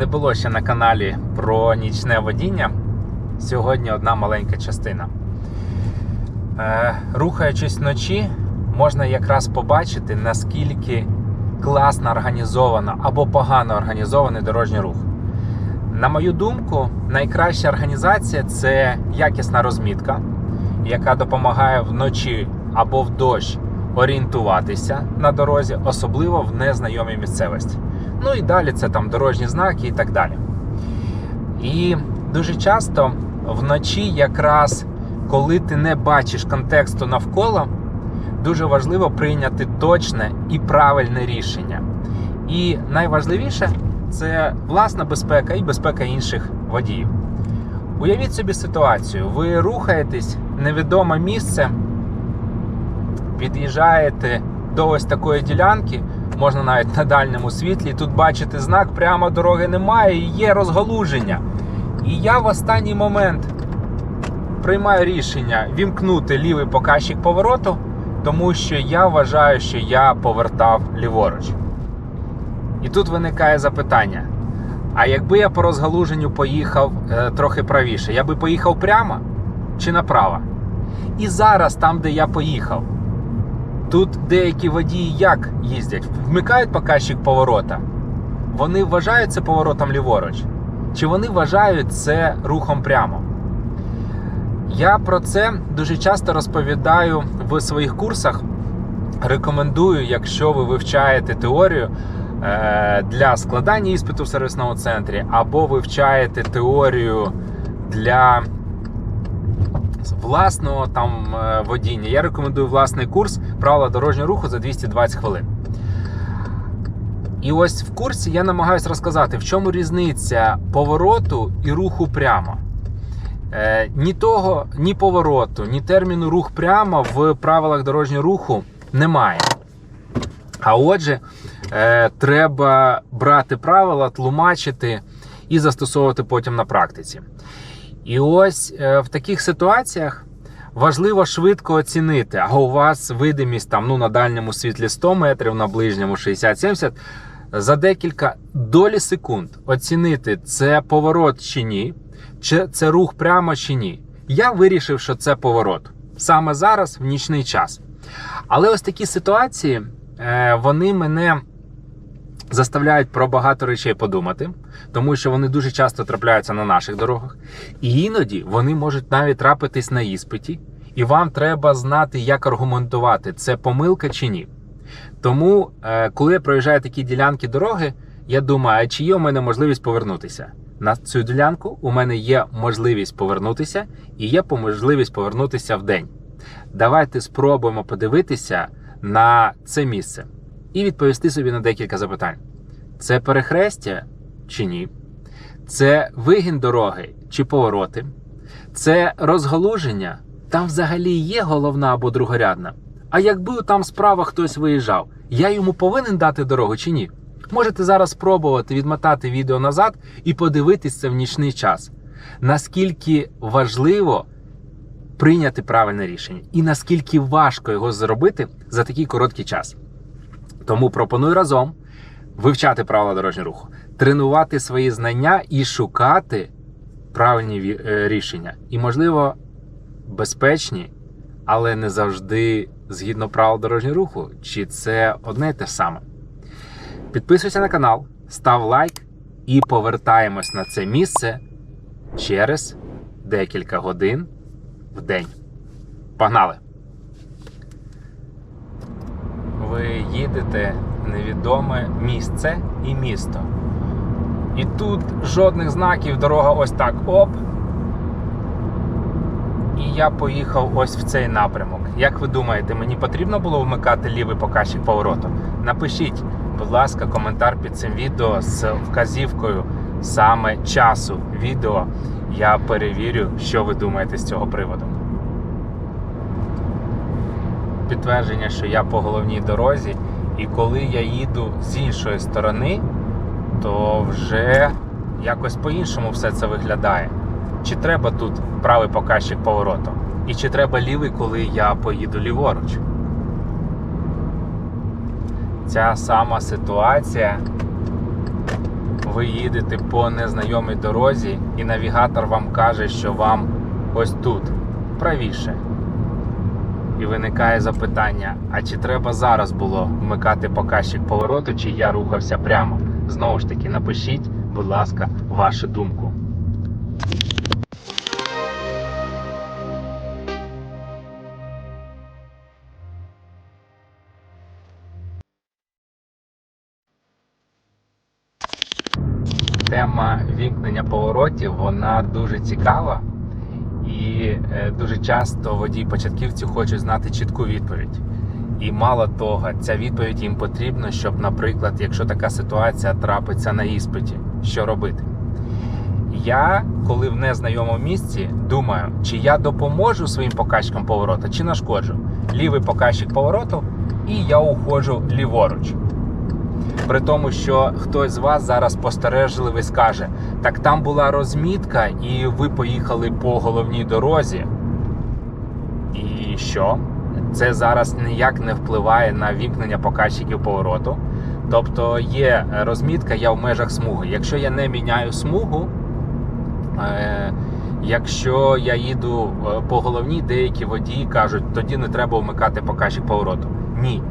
не було ще на каналі про нічне водіння. Сьогодні одна маленька частина. Е, рухаючись вночі, можна якраз побачити, наскільки класно організовано або погано організований дорожній рух. На мою думку, найкраща організація це якісна розмітка, яка допомагає вночі або в дощ орієнтуватися на дорозі, особливо в незнайомій місцевості. Ну і далі це там дорожні знаки і так далі. І дуже часто вночі, якраз коли ти не бачиш контексту навколо, дуже важливо прийняти точне і правильне рішення. І найважливіше це власна безпека і безпека інших водіїв. Уявіть собі ситуацію: ви рухаєтесь невідоме місце, під'їжджаєте до ось такої ділянки, можна навіть на дальньому світлі. Тут бачите знак, прямо дороги немає і є розгалуження. І я в останній момент приймаю рішення вімкнути лівий показчик повороту, тому що я вважаю, що я повертав ліворуч. І тут виникає запитання: а якби я по розгалуженню поїхав е, трохи правіше, я би поїхав прямо чи направо? І зараз, там, де я поїхав, тут деякі водії як їздять? Вмикають показчик поворота. Вони вважають це поворотом ліворуч, чи вони вважають це рухом прямо? Я про це дуже часто розповідаю в своїх курсах. Рекомендую, якщо ви вивчаєте теорію е, для складання іспиту в сервісному центрі, або вивчаєте теорію для власного там е, водіння. Я рекомендую власний курс правила дорожнього руху за 220 хвилин. І ось в курсі я намагаюся розказати, в чому різниця повороту і руху прямо. Е, ні того, ні повороту, ні терміну рух прямо в правилах дорожнього руху немає. А отже, е, треба брати правила, тлумачити і застосовувати потім на практиці. І ось е, в таких ситуаціях важливо швидко оцінити, а у вас видимість там ну, на дальньому світлі 100 метрів, на ближньому 60-70, за декілька долі секунд оцінити, це поворот чи ні, чи це рух прямо чи ні. Я вирішив, що це поворот саме зараз, в нічний час. Але ось такі ситуації, е, вони мене заставляють про багато речей подумати, тому що вони дуже часто трапляються на наших дорогах. І іноді вони можуть навіть трапитись на іспиті, і вам треба знати, як аргументувати, це помилка чи ні. Тому, е, коли я проїжджаю такі ділянки дороги, я думаю, чи є у мене можливість повернутися? На цю ділянку у мене є можливість повернутися і є можливість повернутися в день. Давайте спробуємо подивитися на це місце і відповісти собі на декілька запитань: це перехрестя чи ні? Це вигін дороги чи повороти? Це розгалуження? Там взагалі є головна або другорядна. А якби там справа хтось виїжджав, я йому повинен дати дорогу чи ні? Можете зараз спробувати відмотати відео назад і подивитись це в нічний час. Наскільки важливо прийняти правильне рішення, і наскільки важко його зробити за такий короткий час. Тому пропоную разом вивчати правила дорожнього руху, тренувати свої знання і шукати правильні е, рішення. І, можливо, безпечні, але не завжди згідно правил дорожнього руху. Чи це одне і те ж саме? Підписуйся на канал, став лайк і повертаємось на це місце через декілька годин в день. Погнали! Ви їдете невідоме місце і місто. І тут жодних знаків, дорога ось так оп. І я поїхав ось в цей напрямок. Як ви думаєте, мені потрібно було вмикати лівий показчик повороту? Напишіть, будь ласка, коментар під цим відео з вказівкою саме часу відео. Я перевірю, що ви думаєте з цього приводу. Підтвердження, що я по головній дорозі, і коли я їду з іншої сторони, то вже якось по-іншому все це виглядає. Чи треба тут правий показчик повороту? І чи треба лівий, коли я поїду ліворуч? Ця сама ситуація ви їдете по незнайомій дорозі, і навігатор вам каже, що вам ось тут, правіше. І виникає запитання: а чи треба зараз було вмикати показчик повороту, чи я рухався прямо? Знову ж таки, напишіть, будь ласка, вашу думку. Тема вімкнення поворотів вона дуже цікава, і е, дуже часто водії початківці хочуть знати чітку відповідь. І мало того, ця відповідь їм потрібна, щоб, наприклад, якщо така ситуація трапиться на іспиті, що робити. Я, коли в незнайомому місці, думаю, чи я допоможу своїм показчикам повороту, чи нашкоджу. Лівий показчик повороту, і я уходжу ліворуч. При тому, що хтось з вас зараз постережливий скаже, так там була розмітка, і ви поїхали по головній дорозі. І що? Це зараз ніяк не впливає на вімкнення показчиків повороту. Тобто є розмітка, я в межах смуги. Якщо я не міняю смугу, е, якщо я їду е, по головній, деякі водії кажуть, тоді не треба вмикати показчик повороту. Ні.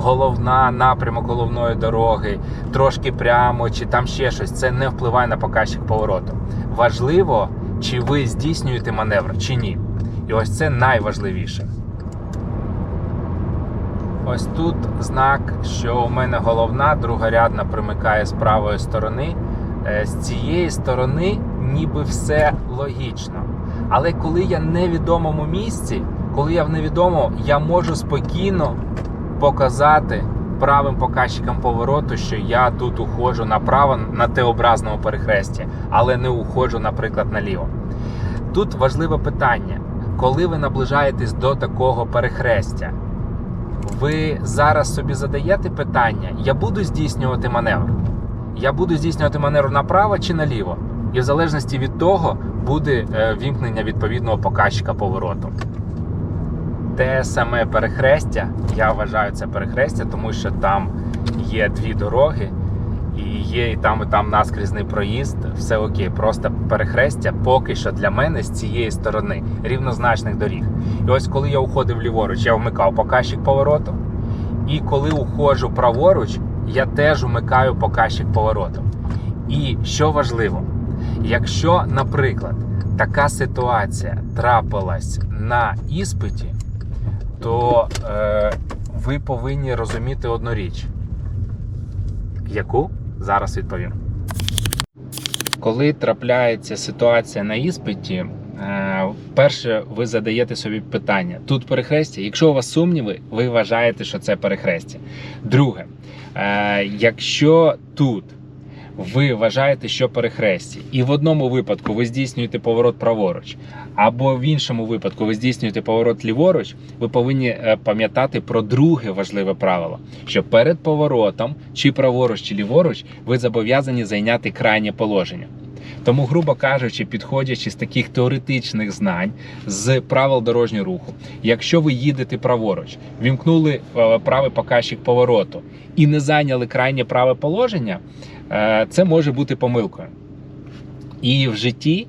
Головна напрямок головної дороги, трошки прямо, чи там ще щось, це не впливає на показчик повороту. Важливо, чи ви здійснюєте маневр, чи ні. І ось це найважливіше. Ось тут знак, що у мене головна, другорядна примикає з правої сторони. Е, З цієї сторони ніби все логічно. Але коли я в невідомому місці, коли я в невідомому, я можу спокійно показати правим показчикам повороту, що я тут уходжу направо на Т-образному перехресті, але не уходжу, наприклад, наліво. Тут важливе питання: коли ви наближаєтесь до такого перехрестя, ви зараз собі задаєте питання: я буду здійснювати маневр? Я буду здійснювати маневр направо чи наліво? І в залежності від того буде е, вімкнення відповідного показчика повороту. Те саме перехрестя, я вважаю це перехрестя, тому що там є дві дороги, і є і там, і там наскрізний проїзд, все окей. Просто перехрестя поки що для мене з цієї сторони рівнозначних доріг. І ось коли я уходив ліворуч, я вмикав показчик повороту. І коли уходжу праворуч, я теж вмикаю показчик повороту. І що важливо, якщо, наприклад, така ситуація трапилась на іспиті, то е, ви повинні розуміти одну річ. Яку? Зараз відповім. Коли трапляється ситуація на іспиті, е, перше ви задаєте собі питання: тут перехрестя. Якщо у вас сумніви, ви вважаєте, що це перехрестя. Друге, е, якщо тут ви вважаєте, що перехрестя, і в одному випадку ви здійснюєте поворот праворуч, або в іншому випадку ви здійснюєте поворот ліворуч, ви повинні е, пам'ятати про друге важливе правило: що перед поворотом, чи праворуч, чи ліворуч, ви зобов'язані зайняти крайнє положення. Тому, грубо кажучи, підходячи з таких теоретичних знань з правил дорожнього руху, якщо ви їдете праворуч, вімкнули е, правий показчик повороту і не зайняли крайнє праве положення, е, це може бути помилкою і в житті,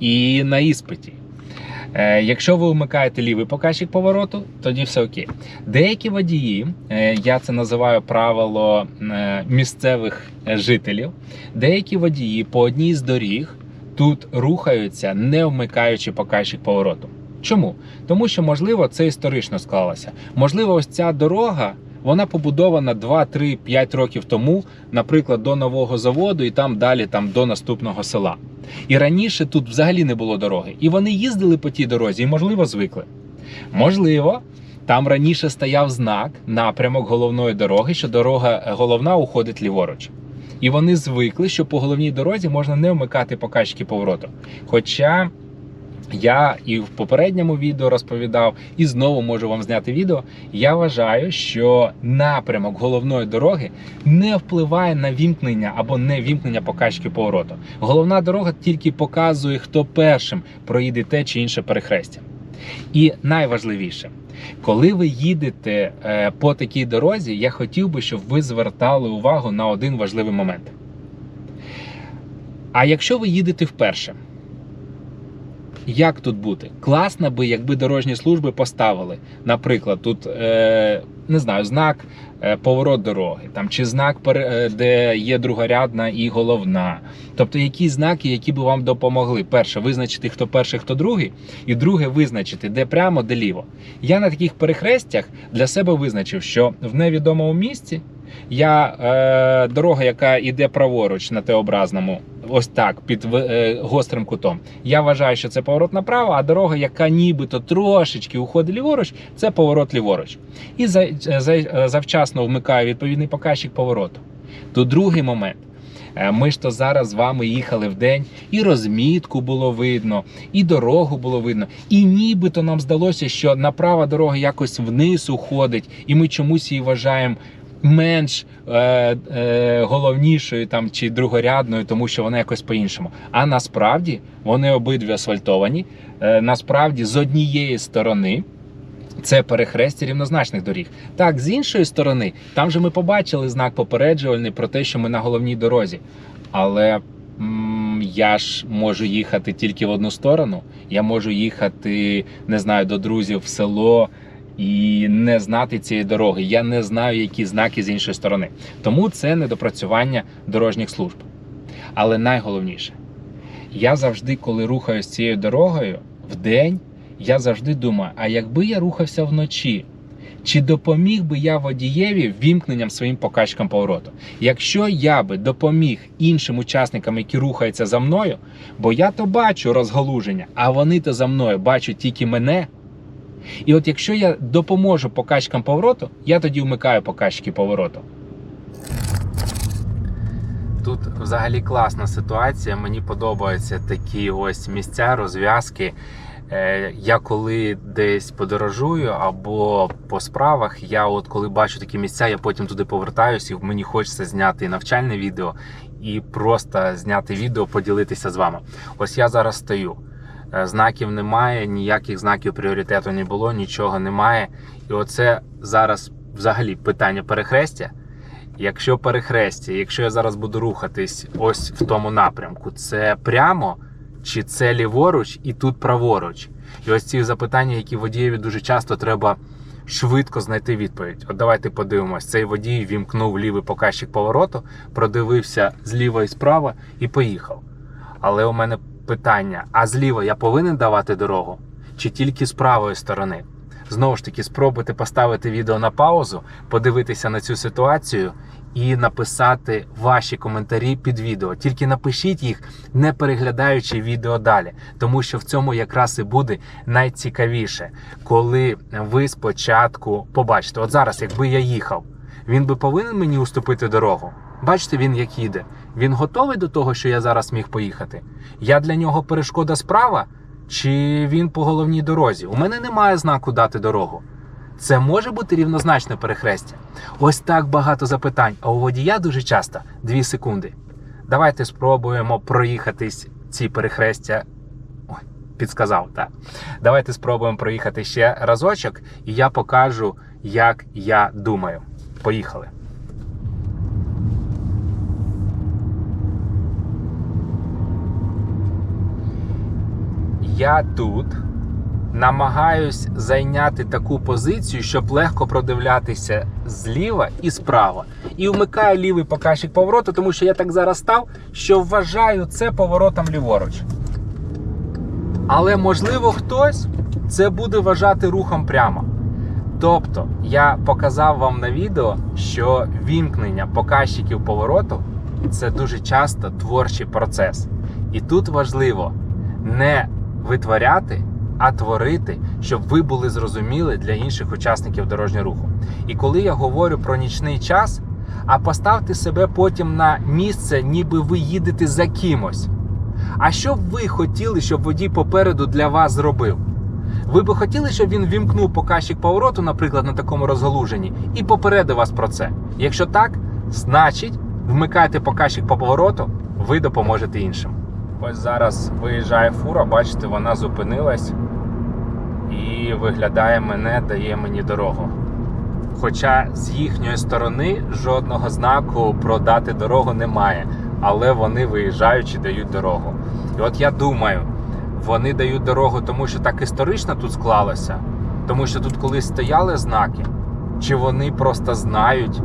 і на іспиті. Е, Якщо ви вмикаєте лівий показчик повороту, тоді все окей. Деякі водії, е, я це називаю правило е, місцевих жителів, деякі водії по одній з доріг тут рухаються, не вмикаючи показчик повороту. Чому? Тому що, можливо, це історично склалося. Можливо, ось ця дорога. Вона побудована 2, 3, 5 років тому, наприклад, до нового заводу, і там далі там до наступного села. І раніше тут взагалі не було дороги. І вони їздили по тій дорозі і, можливо, звикли. Можливо, там раніше стояв знак, напрямок головної дороги, що дорога е, головна уходить ліворуч. І вони звикли, що по головній дорозі можна не вмикати покачки повороту. Хоча я і в попередньому відео розповідав, і знову можу вам зняти відео. Я вважаю, що напрямок головної дороги не впливає на вімкнення або не вімкнення показчиків повороту. Головна дорога тільки показує, хто першим проїде те чи інше перехрестя. І найважливіше, коли ви їдете е, по такій дорозі, я хотів би, щоб ви звертали увагу на один важливий момент. А якщо ви їдете вперше, як тут бути? Класно би, якби дорожні служби поставили. Наприклад, тут е, не знаю, знак е, поворот дороги, там чи знак, е, де є другорядна і головна. Тобто якісь знаки, які б вам допомогли. Перше, визначити, хто перший, хто другий, і друге, визначити, де прямо, де ліво. Я на таких перехрестях для себе визначив, що в невідомому місці я е, дорога, яка йде праворуч на Т-образному, ось так, під е, гострим кутом. Я вважаю, що це поворот направо, а дорога, яка нібито трошечки уходить ліворуч, це поворот ліворуч. І за, за, е, завчасно вмикаю відповідний показчик повороту. Тут другий момент. Е, Ми ж то зараз з вами їхали в день, і розмітку було видно, і дорогу було видно. І нібито нам здалося, що направа дорога якось вниз уходить, і ми чомусь її вважаємо менш е, е, головнішою там чи другорядною, тому що вона якось по-іншому. А насправді вони обидві асфальтовані. Е, насправді з однієї сторони. Це перехрестя рівнозначних доріг. Так, з іншої сторони, там же ми побачили знак попереджувальний про те, що ми на головній дорозі. Але м, я ж можу їхати тільки в одну сторону. Я можу їхати, не знаю, до друзів в село і не знати цієї дороги. Я не знаю, які знаки з іншої сторони. Тому це недопрацювання дорожніх служб. Але найголовніше, я завжди, коли рухаюсь цією дорогою в день, я завжди думаю: а якби я рухався вночі, чи допоміг би я водієві вімкненням своїм покачкам повороту? Якщо я би допоміг іншим учасникам, які рухаються за мною, бо я то бачу розгалуження, а вони то за мною бачать тільки мене. І от якщо я допоможу покачкам повороту, я тоді вмикаю покачки повороту. Тут взагалі класна ситуація. Мені подобаються такі ось місця, розв'язки. Е, Я коли десь подорожую або по справах, я от коли бачу такі місця, я потім туди повертаюся, і мені хочеться зняти навчальне відео і просто зняти відео, поділитися з вами. Ось я зараз стою. Е, Знаків немає, ніяких знаків пріоритету не було, нічого немає. І оце зараз взагалі питання перехрестя. Якщо перехрестя, якщо я зараз буду рухатись ось в тому напрямку, це прямо чи це ліворуч і тут праворуч? І ось ці запитання, які водієві дуже часто треба швидко знайти відповідь. От давайте подивимось. Цей водій вімкнув лівий показчик повороту, продивився зліва і справа і поїхав. Але у мене питання: а зліва я повинен давати дорогу? Чи тільки з правої сторони? Знову ж таки, спробуйте поставити відео на паузу, подивитися на цю ситуацію і написати ваші коментарі під відео. Тільки напишіть їх, не переглядаючи відео далі, тому що в цьому якраз і буде найцікавіше, коли ви спочатку побачите, от зараз, якби я їхав, він би повинен мені уступити дорогу. Бачите, він як їде. Він готовий до того, що я зараз міг поїхати. Я для нього перешкода справа, чи він по головній дорозі? У мене немає знаку дати дорогу. Це може бути рівнозначне перехрестя. Ось так багато запитань. А у водія дуже часто 2 секунди. Давайте спробуємо проїхатись ці перехрестя. Ой, підсказав, так. Давайте спробуємо проїхати ще разочок, і я покажу, як я думаю. Поїхали. Я тут намагаюсь зайняти таку позицію, щоб легко продивлятися зліва і справа. І вмикаю лівий показчик повороту, тому що я так зараз став, що вважаю це поворотом ліворуч. Але можливо хтось це буде вважати рухом прямо. Тобто я показав вам на відео, що вімкнення показчиків повороту це дуже часто творчий процес. І тут важливо не витворяти, а творити, щоб ви були зрозуміли для інших учасників дорожнього руху. І коли я говорю про нічний час, а поставте себе потім на місце, ніби ви їдете за кимось. А що б ви хотіли, щоб водій попереду для вас зробив? Ви би хотіли, щоб він вімкнув показчик повороту, наприклад, на такому розгалуженні, і попередив вас про це. Якщо так, значить вмикайте показчик по повороту, ви допоможете іншим. Ось зараз виїжджає фура, бачите, вона зупинилась і виглядає мене, дає мені дорогу. Хоча з їхньої сторони жодного знаку про дати дорогу немає. але вони виїжджаючи дають дорогу. І от я думаю, вони дають дорогу, тому що так історично тут склалося, тому що тут колись стояли знаки, чи вони просто знають,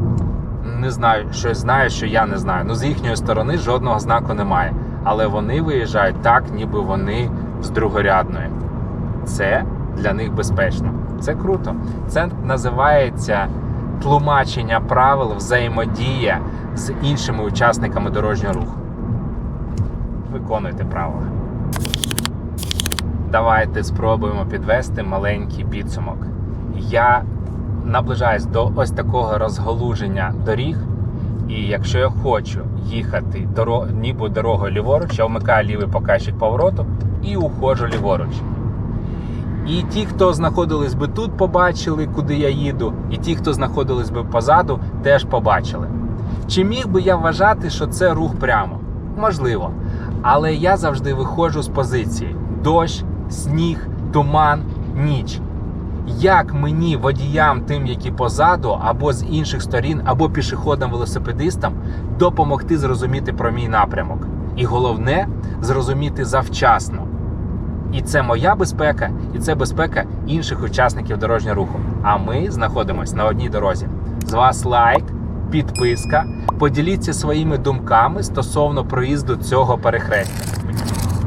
не знаю, щось знають, що я не знаю. Ну, з їхньої сторони жодного знаку немає. Але вони виїжджають так, ніби вони з другорядної. Це для них безпечно. Це круто. Це називається тлумачення правил взаємодія з іншими учасниками дорожнього руху. Виконуйте правила. Давайте спробуємо підвести маленький підсумок. Я наближаюсь до ось такого розгалуження доріг. І якщо я хочу їхати доро... ніби дорогою ліворуч, я вмикаю лівий показчик повороту і уходжу ліворуч. І ті, хто знаходились би тут, побачили, куди я їду, і ті, хто знаходились би позаду, теж побачили. Чи міг би я вважати, що це рух прямо? Можливо. Але я завжди виходжу з позиції: дощ, сніг, туман, ніч. Як мені, водіям, тим, які позаду, або з інших сторін, або пішоходам-велосипедистам, допомогти зрозуміти про мій напрямок? І головне зрозуміти завчасно. І це моя безпека, і це безпека інших учасників дорожнього руху. А ми знаходимося на одній дорозі. З вас лайк, підписка. Поділіться своїми думками стосовно проїзду цього перехрестя.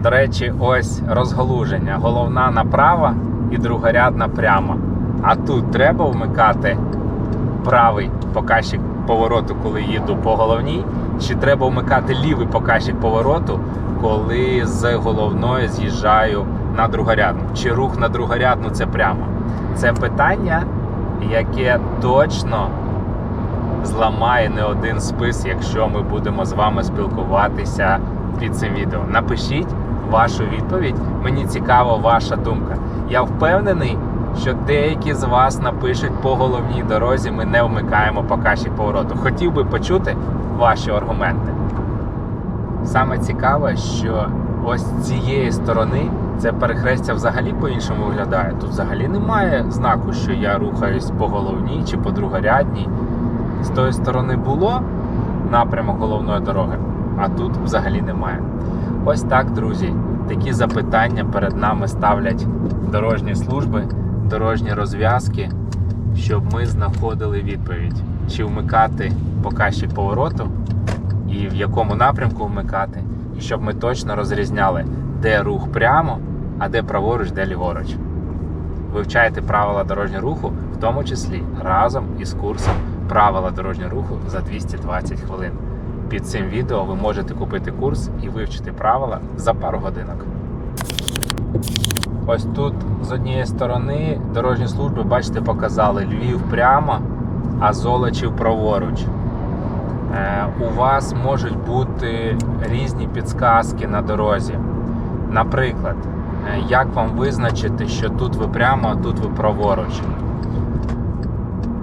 До речі, ось розгалуження. Головна направо і другорядна прямо. А тут треба вмикати правий показчик повороту, коли їду по головній, чи треба вмикати лівий показчик повороту, коли з головної з'їжджаю на другорядну. Чи рух на другорядну це прямо? Це питання, яке точно зламає не один спис, якщо ми будемо з вами спілкуватися під цим відео. Напишіть вашу відповідь. Мені цікава ваша думка. Я впевнений, що деякі з вас напишуть по головній дорозі. Ми не вмикаємо показчик повороту. Хотів би почути ваші аргументи. Саме цікаве, що ось з цієї сторони це перехрестя взагалі по-іншому виглядає. Тут взагалі немає знаку, що я рухаюсь по головній чи по другорядній. З тої сторони було напрямок головної дороги, а тут взагалі немає. Ось так, друзі, такі запитання перед нами ставлять дорожні служби, дорожні розв'язки, щоб ми знаходили відповідь, чи вмикати показчик повороту і в якому напрямку вмикати, і щоб ми точно розрізняли, де рух прямо, а де праворуч, де ліворуч. Вивчайте правила дорожнього руху, в тому числі разом із курсом правила дорожнього руху за 220 хвилин. Під цим відео ви можете купити курс і вивчити правила за пару годинок. Ось тут з однієї сторони дорожні служби, бачите, показали Львів прямо, а Золочів праворуч. Е, У вас можуть бути різні підсказки на дорозі. Наприклад, е, як вам визначити, що тут ви прямо, а тут ви праворуч.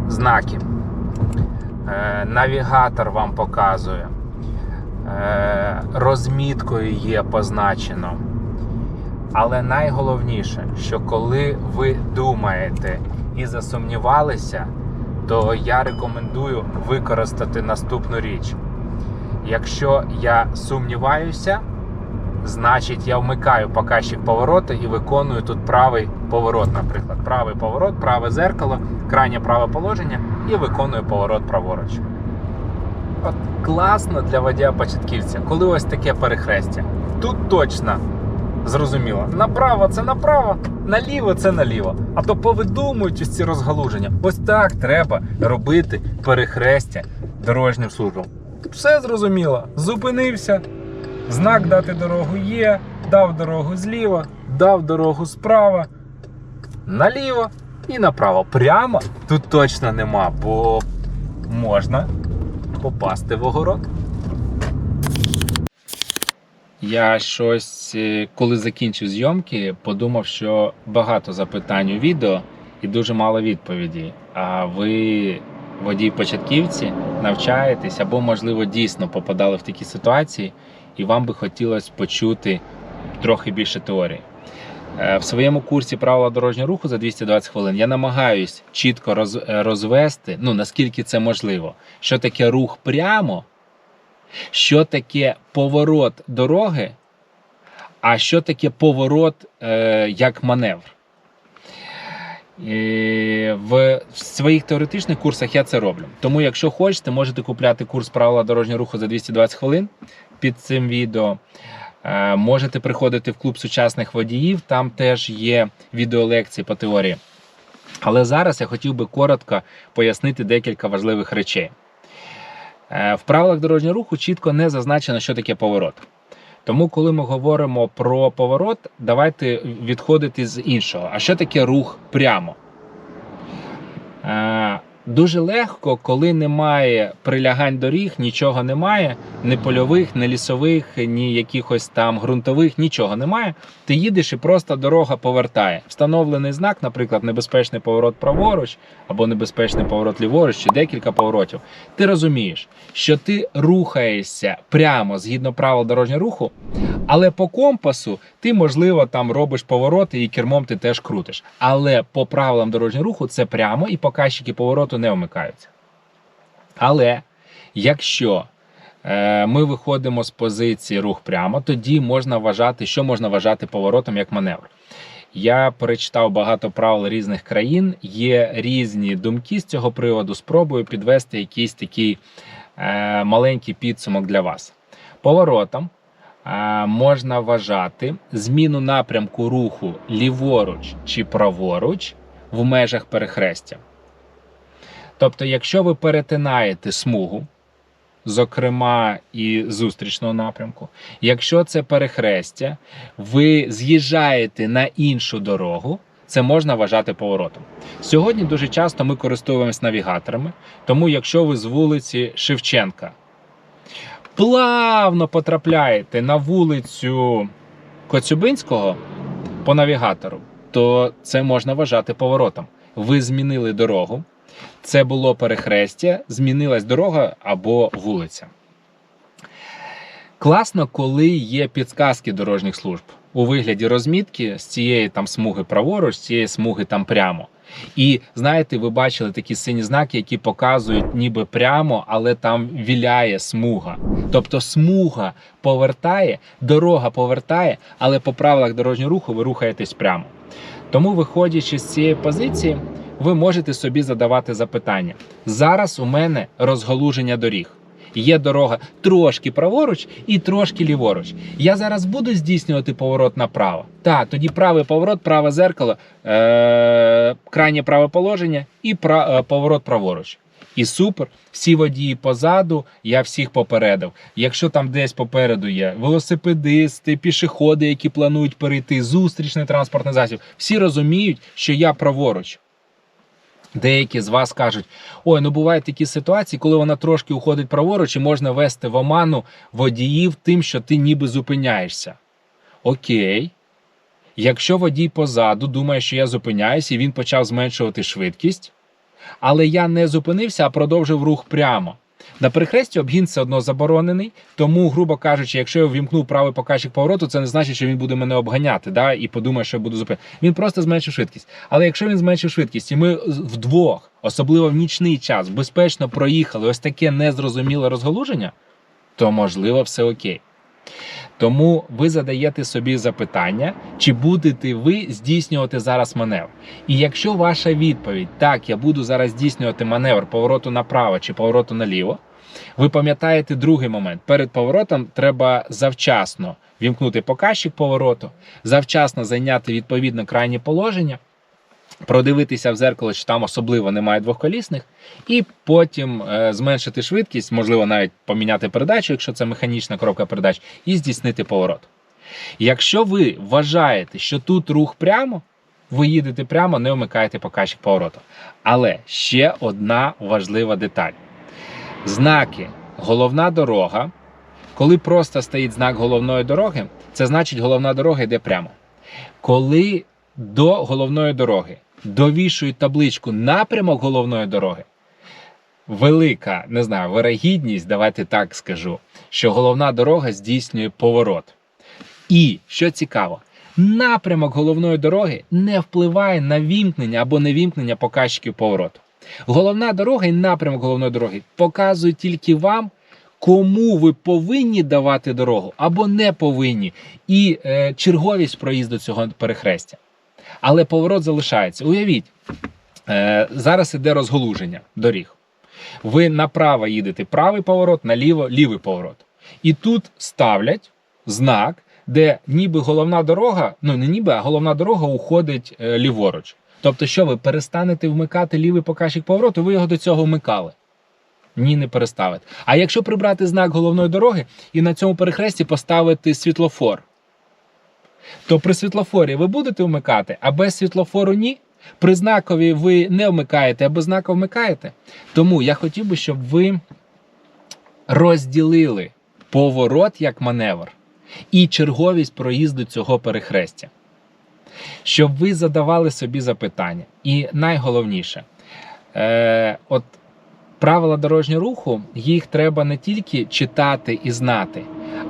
Знаки. Е, Навігатор вам показує. Е, Розміткою є позначено. Але найголовніше, що коли ви думаєте і засумнівалися, то я рекомендую використати наступну річ. Якщо я сумніваюся, значить я вмикаю показчик повороту і виконую тут правий поворот, наприклад. Правий поворот, праве зеркало, крайнє праве положення і виконую поворот праворуч. От класно для водія початківця, коли ось таке перехрестя. Тут точно зрозуміло, направо це направо, наліво це наліво. А то повидумують ось ці розгалуження. Ось так треба робити перехрестя дорожнім службам. Все зрозуміло. Зупинився, знак дати дорогу є, дав дорогу зліва, дав дорогу справа, наліво і направо. Прямо тут точно нема, бо можна попасти в огород. Я щось, е, коли закінчив зйомки, подумав, що багато запитань у відео і дуже мало відповіді. А ви, водій-початківці, навчаєтесь або, можливо, дійсно попадали в такі ситуації, і вам би хотілося почути трохи більше теорії. Е, В своєму курсі правила дорожнього руху за 220 хвилин я намагаюсь чітко роз- е, розвести, ну наскільки це можливо, що таке рух прямо що таке поворот дороги, а що таке поворот е, як маневр. І в своїх теоретичних курсах я це роблю. Тому, якщо хочете, можете купляти курс правила дорожнього руху за 220 хвилин під цим відео. Е, Можете приходити в клуб сучасних водіїв, там теж є відеолекції по теорії. Але зараз я хотів би коротко пояснити декілька важливих речей. Е, В правилах дорожнього руху чітко не зазначено, що таке поворот. Тому, коли ми говоримо про поворот, давайте відходити з іншого. А що таке рух прямо? Дуже легко, коли немає прилягань доріг, нічого немає, ні польових, ні лісових, ні якихось там ґрунтових, нічого немає. Ти їдеш і просто дорога повертає. Встановлений знак, наприклад, небезпечний поворот праворуч або небезпечний поворот ліворуч, чи декілька поворотів. Ти розумієш, що ти рухаєшся прямо згідно правил дорожнього руху, але по компасу ти, можливо, там робиш повороти і кермом ти теж крутиш. Але по правилам дорожнього руху це прямо і показчики повороту не вмикаються. Але якщо е, ми виходимо з позиції рух прямо, тоді можна вважати, що можна вважати поворотом як маневр. Я перечитав багато правил різних країн, є різні думки з цього приводу. Спробую підвести якийсь такий е, маленький підсумок для вас. Поворотом е, можна вважати зміну напрямку руху ліворуч чи праворуч в межах перехрестя. Тобто, якщо ви перетинаєте смугу, зокрема і зустрічного напрямку, якщо це перехрестя, ви з'їжджаєте на іншу дорогу, це можна вважати поворотом. Сьогодні дуже часто ми користуємось навігаторами, тому якщо ви з вулиці Шевченка плавно потрапляєте на вулицю Коцюбинського по навігатору, то це можна вважати поворотом. Ви змінили дорогу, це було перехрестя, змінилась дорога або вулиця. Класно, коли є підсказки дорожніх служб у вигляді розмітки з цієї там смуги праворуч, з цієї смуги там прямо. І знаєте, ви бачили такі сині знаки, які показують ніби прямо, але там віляє смуга. Тобто смуга повертає, дорога повертає, але по правилах дорожнього руху ви рухаєтесь прямо. Тому, виходячи з цієї позиції, ви можете собі задавати запитання. Зараз у мене розгалуження доріг. Є дорога трошки праворуч і трошки ліворуч. Я зараз буду здійснювати поворот направо. Так, тоді правий поворот, праве зеркало, е- крайнє праве положення і пра- е, поворот праворуч. І супер, всі водії позаду, я всіх попередив. Якщо там десь попереду є велосипедисти, пішоходи, які планують перейти, зустрічний транспортний засіб, всі розуміють, що я праворуч. Деякі з вас кажуть: ой, ну бувають такі ситуації, коли вона трошки уходить праворуч і можна вести в оману водіїв тим, що ти ніби зупиняєшся. Окей. Якщо водій позаду думає, що я зупиняюся, і він почав зменшувати швидкість, але я не зупинився, а продовжив рух прямо. На перехресті обгін все одно заборонений, тому, грубо кажучи, якщо я ввімкнув правий показчик повороту, це не значить, що він буде мене обганяти да, і подумає, що я буду зупиняти. Він просто зменшив швидкість. Але якщо він зменшив швидкість, і ми вдвох, особливо в нічний час, безпечно проїхали ось таке незрозуміле розгалуження, то можливо все окей. Тому ви задаєте собі запитання, чи будете ви здійснювати зараз маневр. І якщо ваша відповідь так, я буду зараз здійснювати маневр повороту направо чи повороту наліво, ви пам'ятаєте другий момент. Перед поворотом треба завчасно вімкнути показчик повороту, завчасно зайняти відповідне крайнє положення, продивитися в зеркало, чи там особливо немає двохколісних, і потім е, зменшити швидкість, можливо, навіть поміняти передачу, якщо це механічна коробка передач, і здійснити поворот. Якщо ви вважаєте, що тут рух прямо, ви їдете прямо, не вмикаєте показчик повороту. Але ще одна важлива деталь: знаки головна дорога. Коли просто стоїть знак головної дороги, це значить, головна дорога йде прямо. Коли до головної дороги довішують табличку напрямок головної дороги, велика, не знаю, вирогідність, давайте так скажу, що головна дорога здійснює поворот. І що цікаво, напрямок головної дороги не впливає на вімкнення або невімкнення показчиків повороту. Головна дорога і напрямок головної дороги показують тільки вам, кому ви повинні давати дорогу або не повинні, і е, черговість проїзду цього перехрестя. Але поворот залишається. Уявіть, е, зараз іде розголуження доріг. Ви направо їдете правий поворот, наліво лівий поворот. І тут ставлять знак, де ніби головна дорога, ну не ніби, а головна дорога уходить е, ліворуч. Тобто, що ви перестанете вмикати лівий показчик повороту, ви його до цього вмикали. Ні, не переставити. А якщо прибрати знак головної дороги і на цьому перехресті поставити світлофор, то при світлофорі ви будете вмикати, а без світлофору ні. При знакові ви не вмикаєте, а без знака вмикаєте. Тому я хотів би, щоб ви розділили поворот як маневр і черговість проїзду цього перехрестя. Щоб ви задавали собі запитання. І найголовніше, е, от правила дорожнього руху, їх треба не тільки читати і знати,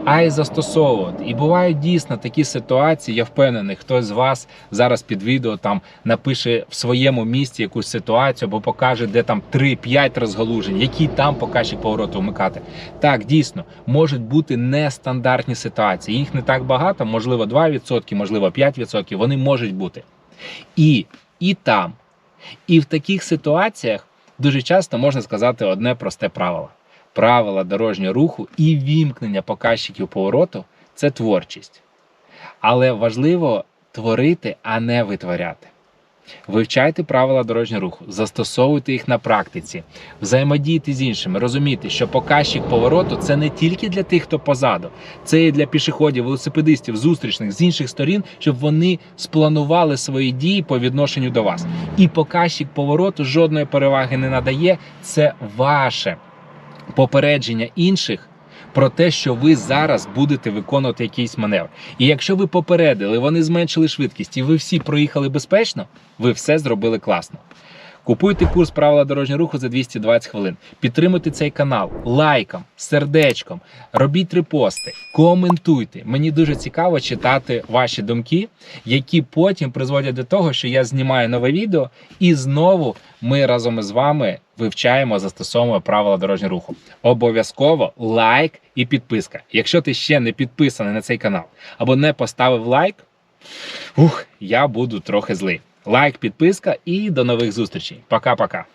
а й застосовувати. І бувають дійсно такі ситуації. Я впевнений, хтось з вас зараз під відео там напише в своєму місті якусь ситуацію або покаже, де там 3-5 розгалужень, який там показчик повороту вмикати. Так, дійсно, можуть бути нестандартні ситуації. Їх не так багато, можливо, 2%, можливо, 5%. Вони можуть бути. І, і там, і в таких ситуаціях дуже часто можна сказати одне просте правило. Правила дорожнього руху і вімкнення показчиків повороту це творчість. Але важливо творити, а не витворяти. Вивчайте правила дорожнього руху, застосовуйте їх на практиці, взаємодійте з іншими, розумійте, що показчик повороту це не тільки для тих, хто позаду, це і для пішоходів, велосипедистів, зустрічних з інших сторін, щоб вони спланували свої дії по відношенню до вас. І показчик повороту жодної переваги не надає. Це ваше попередження інших. Про те, що ви зараз будете виконувати якийсь маневр. І якщо ви попередили, вони зменшили швидкість, і ви всі проїхали безпечно, ви все зробили класно. Купуйте курс правила дорожнього руху за 220 хвилин. Підтримуйте цей канал лайком, сердечком, робіть репости, коментуйте. Мені дуже цікаво читати ваші думки, які потім призводять до того, що я знімаю нове відео, і знову ми разом із вами вивчаємо, застосовуємо правила дорожнього руху. Обов'язково лайк і підписка. Якщо ти ще не підписаний на цей канал або не поставив лайк, ух, я буду трохи злий. Лайк, підписка і до нових зустрічей. Пока-пока.